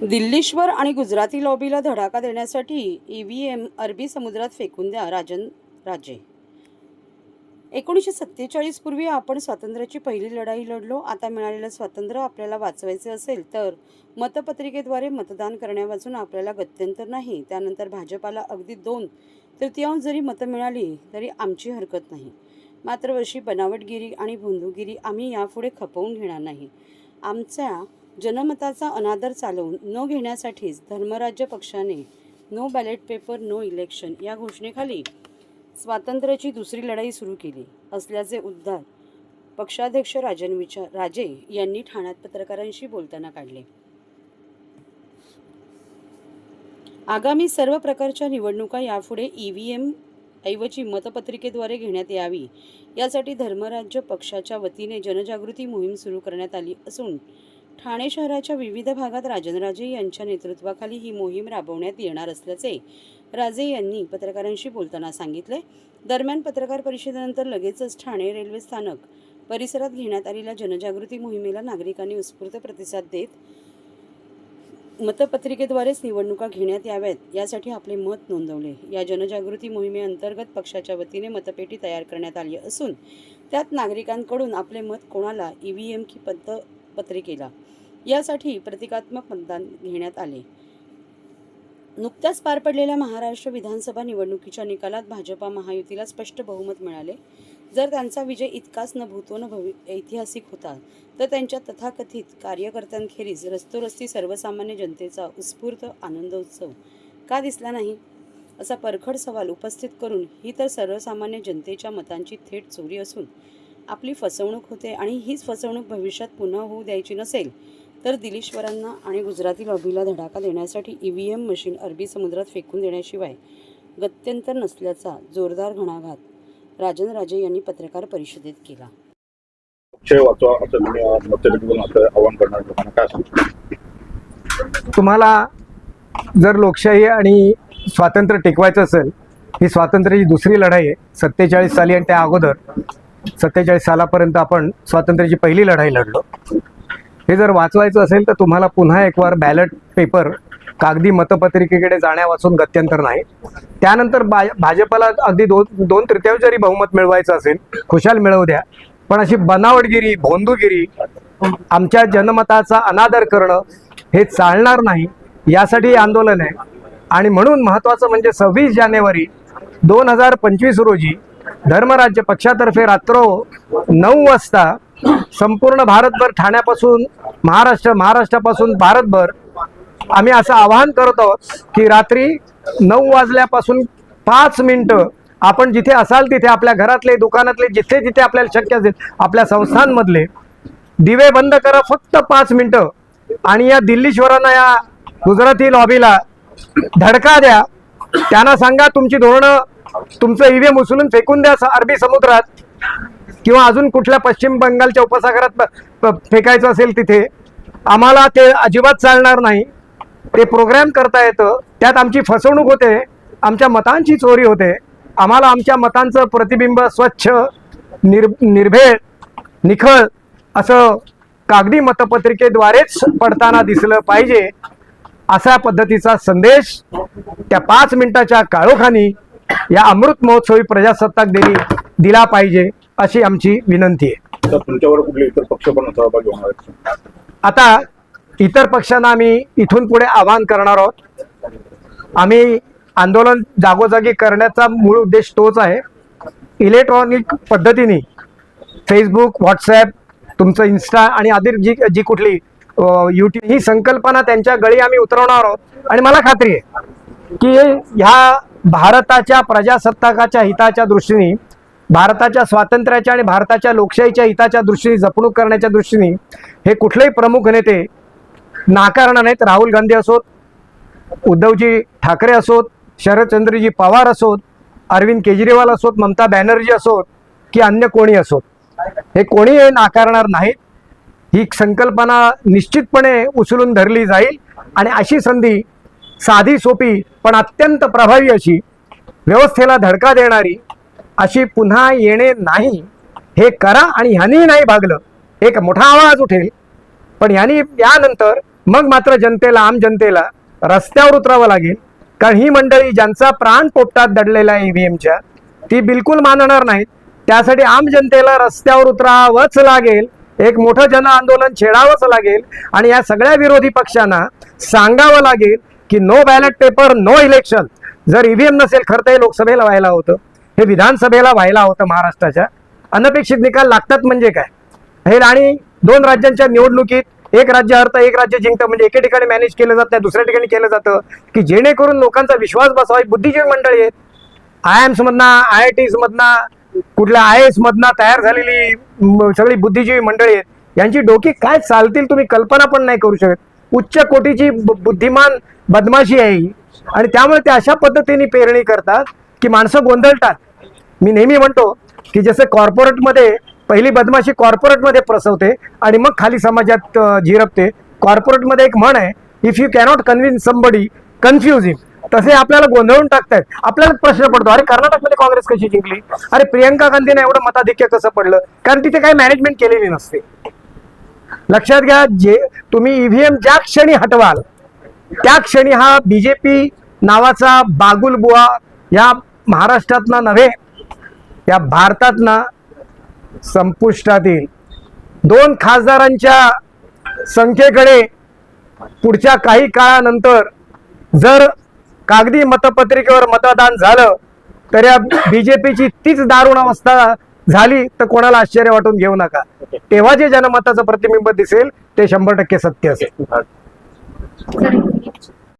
दिल्लीश्वर आणि गुजराती लॉबीला धडाका देण्यासाठी ई व्ही एम अरबी समुद्रात फेकून द्या राजन राजे. एकोणीसशे सत्तेचाळीस पूर्वी आपण स्वातंत्र्याची पहिली लढाई लढलो. आता मिळालेलं स्वातंत्र्य आपल्याला वाचवायचे असेल तर मतपत्रिकेद्वारे मतदान करण्यावाचून आपल्याला गत्यंतर नाही. त्यानंतर भाजपाला अगदी दोन तृतीयांश जरी मतं मिळाली तरी आमची हरकत नाही. मात्र अशी बनावटगिरी आणि भोंदूगिरी आम्ही यापुढे खपवून घेणार नाही. आमच्या जनमताचा अनादर चालवून न घेण्यासाठीच धर्मराज्य पक्षाने no ballot paper no election या घोषणेखाली स्वातंत्र्याची दुसरी लढाई सुरू केली. असल्याचे उद्धार पक्षाध्यक्ष राजन विचार राजे यांनी ठाण्यात पत्रकारांशी बोलताना काढले. आगामी सर्व प्रकारच्या निवडणुका यापुढे ई व्ही एम ऐवजी मतपत्रिकेद्वारे घेण्यात यावी. यासाठी धर्मराज्य पक्षाच्या वतीने जनजागृती मोहीम सुरू करण्यात आली असून ठाणे शहराच्या विविध भागात राजनराजे यांच्या नेतृत्वाखाली ही मोहीम राबवण्यात येणार असल्याचे राजे यांनी पत्रकारांशी बोलताना सांगितले. दरम्यान पत्रकार परिषदेनंतर लगेचच ठाणे रेल्वे स्थानक परिसरात घेण्यात आलेल्या जनजागृती मोहिमेला नागरिकांनी उत्स्फूर्त प्रतिसाद देत मतपत्रिकेद्वारेच निवडणुका घेण्यात याव्यात यासाठी आपले मत नोंदवले. या जनजागृती मोहिमेअंतर्गत पक्षाच्या वतीने मतपेटी तयार करण्यात आली असून त्यात नागरिकांकडून आपले मत कोणाला ई व्ही एम की पत पत्रिकेला यासाठी प्रतिकात्मक मतदान घेण्यात आले. नुकत्याच पार पडलेल्या महाराष्ट्र विधानसभा निवडणुकीच्या निकालात भाजपा महायुतीला स्पष्ट बहुमत मिळाले. जर त्यांचा विजय इतकाच न भूतो न भवि ऐतिहासिक होता तर त्यांच्या तथाकथित कार्यकर्त्यांखेरीज रस्तोरस्ती सर्वसामान्य जनतेचा उत्स्फूर्त आनंदोत्सव का दिसला नाही? असा परखड सवाल उपस्थित करून ही तर सर्वसामान्य जनतेच्या मतांची थेट चोरी असून आपली फसवणूक होते आणि हीच फसवणूक भविष्यात पुन्हा होऊ द्यायची नसेल तर दिलीश्वरांना आणि गुजराती लॉबीला धडाका देण्यासाठी ई व्ही एम मशीन अरबी समुद्रात फेकून देण्याशिवाय गत्यंतर नसल्याचा जोरदार घणाघात राजन राजे यांनी पत्रकार परिषदेत केला. तुम्हाला जर लोकशाही आणि स्वातंत्र्य टिकवायचं असेल ही स्वातंत्र्याची दुसरी लढाई आहे सत्तेचाळीस साली आणि त्या अगोदर सत्तेचाळीस सालापर्यंत आपण स्वातंत्र्याची पहिली लढाई लढलो. हे जर वाचवायचं असेल तर तुम्हाला पुन्हा एक वार बॅलट पेपर कागदी मतपत्रिकेकडे जाण्यावाचून गत्यंतर नाही. त्यानंतर बा भाजपला अगदी दोन दोन तृतीयांश जरी बहुमत मिळवायचं असेल खुशाल मिळवू द्या. पण अशी बनावटगिरी भोंदूगिरी आमच्या जनमताचा अनादर करणं हे चालणार नाही यासाठी आंदोलन आहे. आणि म्हणून महत्त्वाचं म्हणजे सव्वीस जानेवारी दोन हजार पंचवीस रोजी धर्मराज्य पक्षातर्फे रात्र नऊ वाजता संपूर्ण भारतभर ठाण्यापासून महाराष्ट्र महाराष्ट्रापासून भारतभर आम्ही असं आवाहन करत आहोत की रात्री नऊ वाजल्यापासून पाच मिनटं आपण जिथे असाल तिथे आपल्या घरातले दुकानातले जिथे जिथे आपल्याला शक्य असेल आपल्या संस्थांमधले दिवे बंद करा फक्त पाच मिनटं. आणि या दिल्लीश्वरांना या गुजराती लॉबीला धडका द्या. त्यांना सांगा तुमची धोरणं तुमचं ईव्हीएम उचलून फेकून द्या अरबी समुद्रात. किंवा अजून कुठल्या पश्चिम बंगालच्या उपसागरात फेकायचं असेल तिथे आम्हाला ते अजिबात चालणार नाही. ते प्रोग्राम करता येतं. त्यात आमची फसवणूक होते. आमच्या मतांची चोरी होते. आम्हाला आमच्या मतांचं प्रतिबिंब स्वच्छ निर निर्भेळ निखळ असं कागदी मतपत्रिकेद्वारेच पडताना दिसलं पाहिजे अशा पद्धतीचा संदेश त्या पाच मिनिटाच्या काळोखानी या अमृत महोत्सवी प्रजासत्ताक दिनी दिला पाहिजे अशी आमची विनंती आहे. तर तुमच्यावर कुठले इतर पक्ष पण सहभागी होणार आहेत? आता इतर पक्षांना आम्ही इथून पुढे आवाहन करणार आहोत. आम्ही आंदोलन जागोजागी करण्याचा मूळ उद्देश तोच आहे. इलेक्ट्रॉनिक पद्धतीने फेसबुक व्हॉट्सॲप तुमचं इन्स्टा आणि आधी जी जी कुठली युट्यूब ही संकल्पना त्यांच्या गळी आम्ही उतरवणार आहोत. आणि मला खात्री आहे की ह्या भारताच्या प्रजासत्ताकाच्या हिताच्या दृष्टीने भारताच्या स्वातंत्र्याच्या आणि भारताच्या लोकशाहीच्या हिताच्या दृष्टीने जपणूक करण्याच्या दृष्टीने हे कुठलेही प्रमुख नेते नाकारणार नाहीत. राहुल गांधी असोत उद्धवजी ठाकरे असोत शरदचंद्रजी पवार असोत अरविंद केजरीवाल असोत ममता बॅनर्जी असोत की अन्य कोणी असोत. हे कोणी हे नाकारणार नाहीत. ही संकल्पना निश्चितपणे उचलून धरली जाईल आणि अशी संधी साधी सोपी पण अत्यंत प्रभावी अशी व्यवस्थेला धडका देणारी अशी पुन्हा येणे नाही हे करा आणि ह्यांनी नाही भागलं. एक मोठा आवाज उठेल. पण ह्यांनी यानंतर मग मात्र जनतेला आम जनतेला रस्त्यावर उतरावं लागेल. कारण ही मंडळी ज्यांचा प्राण पोपटात दडलेला आहे ईव्हीएमच्या ती बिलकुल मानणार नाहीत. त्यासाठी आम जनतेला रस्त्यावर उतरावंच लागेल. एक मोठं जन आंदोलन छेडावंच लागेल. आणि या सगळ्या विरोधी पक्षांना सांगावं लागेल की no ballot paper no election जर ईव्हीएम नसेल खरं तर हे लोकसभेला व्हायला होतं. हे विधानसभेला व्हायला होतं महाराष्ट्राच्या. अनपेक्षित निकाल लागतात म्हणजे काय? हे आणि दोन राज्यांच्या निवडणुकीत एक राज्य हरतं एक राज्य जिंकतं. म्हणजे एके ठिकाणी मॅनेज केलं जात नाही दुसऱ्या ठिकाणी केलं जातं. की जेणेकरून लोकांचा विश्वास बसावा. बुद्धिजीवी मंडळी आहेत. आय एम्समधनं आय आय टीजमधनं कुठल्या आय एसमधनं तयार झालेली सगळी बुद्धिजीवी मंडळी आहेत. यांची डोकी काय चालतील तुम्ही कल्पना पण नाही करू शकत. उच्च कोटीची बुद्धिमान बदमाशी आहे ही. आणि त्यामुळे ते अशा पद्धतीने पेरणी करतात की माणसं गोंधळतात. मी नेहमी म्हणतो की जसं कॉर्पोरेटमध्ये पहिली बदमाशी कॉर्पोरेटमध्ये प्रसवते आणि मग खाली समाजात झिरपते. कॉर्पोरेटमध्ये एक म्हण आहे if you cannot convince somebody confuse him तसे आपल्याला गोंधळून टाकतायत. आपल्याला प्रश्न पडतो अरे कर्नाटकमध्ये काँग्रेस कशी जिंकली? अरे प्रियंका गांधीने एवढं मताधिक्य कसं पडलं? कारण तिथे काही मॅनेजमेंट केलेली नसते. लक्षात घ्या जे तुम्ही ईव्हीएम ज्या क्षणी हटवाल त्या क्षणी हा बीजेपी नावाचा बागुलबुवा या महाराष्ट्रातनं नव्हे या भारतातना संपुष्टात येईल. दोन खासदारांच्या संख्येकडे पुढच्या काही काळानंतर जर कागदी मतपत्रिकेवर मतदान झालं तर या बीजेपीची तीच दारुण अवस्था झाली तर कोणाला आश्चर्य वाटून घेऊ नका. तेव्हा जे जनमताचं प्रतिबिंब दिसेल ते शंभर टक्के सत्य असेल.